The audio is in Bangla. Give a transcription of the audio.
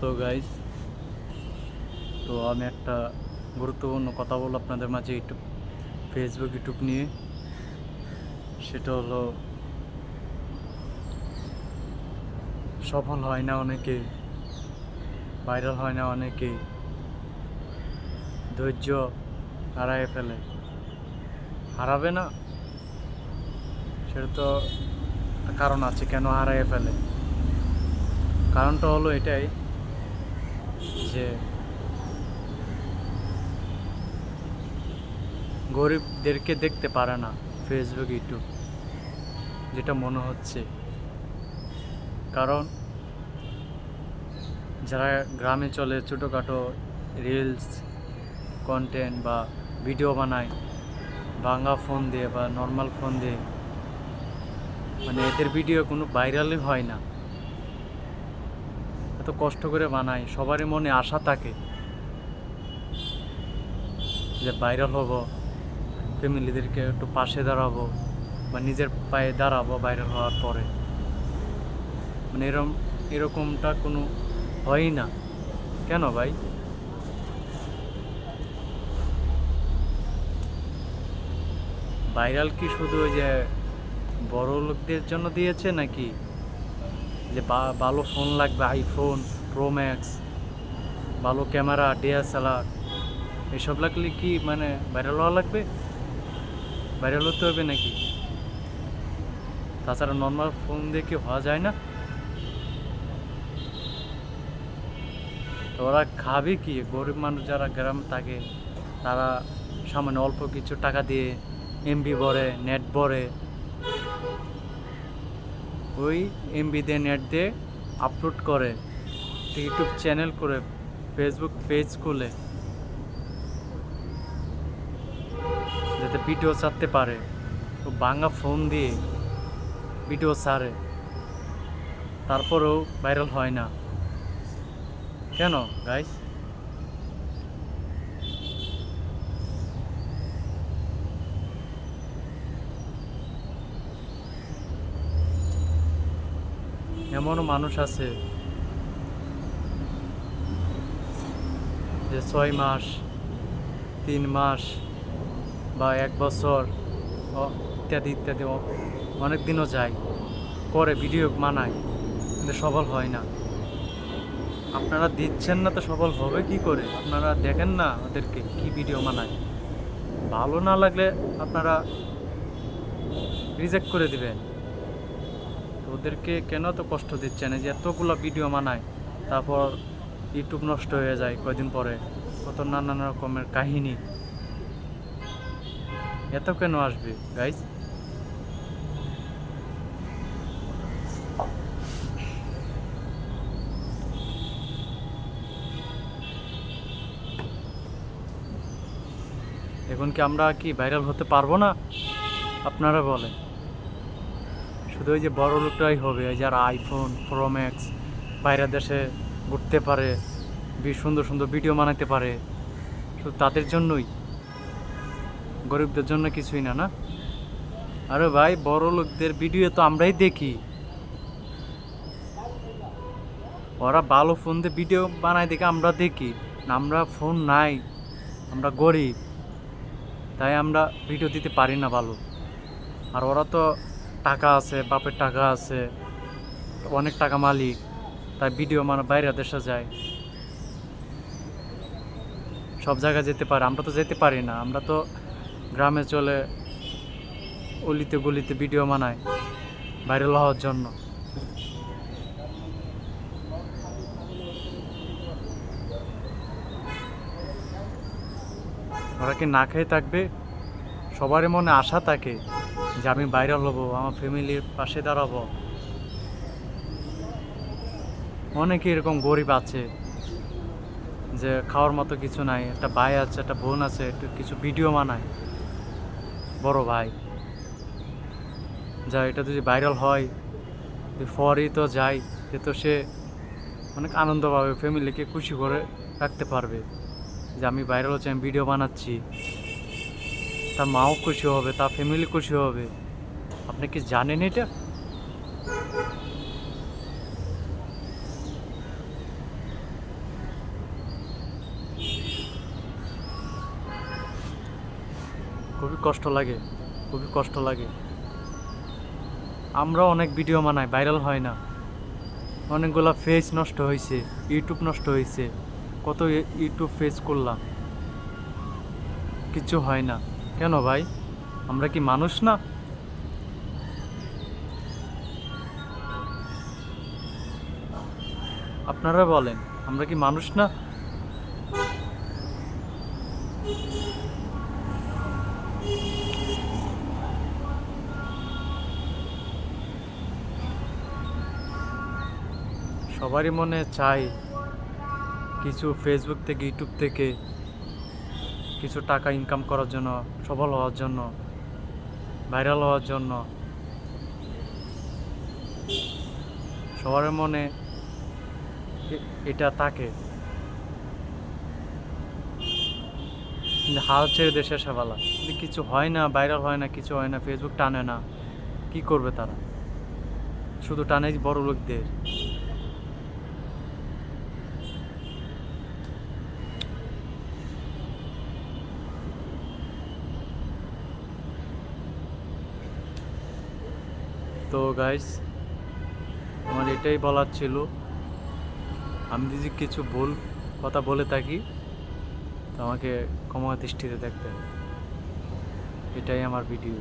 সো গাইজ তো আমি একটা গুরুত্বপূর্ণ কথা বলব আপনাদের মাঝে ইউটিউব ফেসবুক ইউটিউব নিয়ে। সেটা হলো, সফল হয় না অনেকে ভাইরাল হয় না অনেকে, ধৈর্য হারায় ফেলে। হারাবে না, সেটা তো কারণ আছে কেন হারায় ফেলে। কারণটা হলো এটাই যে গরিবদেরকে দেখতে পারে না ফেসবুক ইউটিউব যেটা মনে হচ্ছে। কারণ যারা গ্রামে চলে, ছোটোখাটো রিলস কন্টেন্ট বা ভিডিও বানায় ভাঙা ফোন দিয়ে বা নর্মাল ফোন দিয়ে মানে এদের ভিডিও কোনো ভাইরালই হয় না। কষ্ট করে বানাই, সবারই মনে আশা থাকে যে ভাইরাল হব, ফ্যামিলিদেরকে একটু পাশে দাঁড়াবো বা নিজের পায়ে দাঁড়াবো ভাইরাল হওয়ার পরে। মানে এরকম এরকমটা কোনো হয়ই না। কেন ভাই? ভাইরাল কি শুধু ওই যে বড় লোকদের জন্য দিয়েছে নাকি যে ভালো ফোন লাগবে আইফোন প্রো ম্যাক্স ভালো ক্যামেরা ডিএসএলআর এসব লাগলে কি মানে ভাইরাল হওয়া লাগবে? ভাইরাল হতে হবে নাকি? তাছাড়া নর্মাল ফোন দিয়ে কি হওয়া যায় না? ওরা খাবে কি? গরিব মানুষ যারা গ্রামে থাকে, তারা সামান্য অল্প কিছু টাকা দিয়ে এমবি ভরে নেট ভরে ওই এমবি নেট দিয়ে আপলোড করে ইউটিউব চ্যানেল করে ফেসবুক পেজ খুলে, যাতে ভিডিও ছাড়তে পারে। তো ভাঙা ফোন দিয়ে ভিডিও ছাড়ে। তারপরেও ভাইরাল হয় না। কেন গাইস এমনও মানুষ আছে যে ছয় মাস, তিন মাস বা এক বছর ইত্যাদি ইত্যাদি অনেক দিনও যায় করে ভিডিও বানায়, কিন্তু সফল হয় না। আপনারা দিচ্ছেন না তো সফল হবে কি করে? আপনারা দেখেন না ওদেরকে কি ভিডিও বানায়। ভালো না লাগলে আপনারা রিজেক্ট করে দিবেন। ওদেরকে কেন তো কষ্ট দিচ্ছেন এই যে এতগুলো ভিডিও বানায়? তারপর ইউটিউব নষ্ট হয়ে যায় কয়দিন পরে। কত নানান রকমের কাহিনী। এত কেন আসবে গাইজ এখন কি আমরা কি ভাইরাল হতে পারব না? আপনারা বলেন। শুধু ওই যে বড় লোকটাই হবে যারা আইফোন প্রো ম্যাক্স বাইরের দেশে ঘুরতে পারে বেশ সুন্দর সুন্দর ভিডিও বানাতে পারে। শুধু তাদের জন্যই, গরিবদের জন্য কিছুই না না? আরে ভাই, বড় লোকদের ভিডিও তো আমরাই দেখি। ওরা ভালো ফোন দিয়ে ভিডিও বানায় দেখে আমরা দেখি, না, আমরা ফোন নাই, আমরা গরিব, তাই আমরা ভিডিও দিতে পারি না ভালো। আর ওরা তো টাকা আছে, বাপের টাকা আছে, অনেক টাকা মালিক, তাই ভিডিও মানে বাইরে দেশে যায়। সব জায়গায় যেতে পারে, আমরা তো যেতে পারি না, আমরা তো গ্রামে চলে অলিতে গলিতে ভিডিও বানাই, ভাইরাল হওয়ার জন্য। ওরা কি না খেয়ে থাকবে? সবারই মনে আশা থাকে। যে আমি ভাইরাল হব আমার ফ্যামিলির পাশে দাঁড়াবো। অনেকে এরকম গরিব আছে যে খাওয়ার মতো কিছু নাই, একটা ভাই আছে, একটা বোন আছে, একটু কিছু ভিডিও বানায়। বড় ভাই। যা, এটা যদি ভাইরাল হয় ফরই তো যায় যে তো সে অনেক আনন্দ পাবে ফ্যামিলিকে খুশি করে রাখতে পারবে। যে আমি ভাইরাল হচ্ছে, আমি ভিডিও বানাচ্ছি। তার মাও খুশি হবে তার ফ্যামিলি খুশি হবে। আপনি কি জানেন এটা? খুবই কষ্ট লাগে, খুবই কষ্ট লাগে। আমরা অনেক ভিডিও বানাই ভাইরাল হয় না। অনেকগুলো ফেস নষ্ট হয়েছে ইউটিউব নষ্ট হয়েছে কত ইউটিউব ফেস করলাম। কিছু হয় না। কেন ভাই? আমরা কি মানুষ না? আপনারা বলেন, আমরা কি মানুষ না? সবারই মনে চাই, কিছু ফেসবুক থেকে ইউটিউব থেকে, কিছু টাকা ইনকাম করার জন্য সফল হওয়ার জন্য ভাইরাল হওয়ার জন্য, সবার মনে এটা থাকে। হাল ছেড়ে দেশে সেবালা কিছু হয় না ভাইরাল হয় না, কিছু হয় না ফেসবুক টানে না, কি করবে তারা? শুধু টানে বড় লোকদের তো গাইস আমার এটাই বলার ছিল। আমি যদি কিছু ভুল কথা বলে থাকি, তো আমাকে ক্ষমা দৃষ্টিতে দেখতে এটাই আমার ভিডিও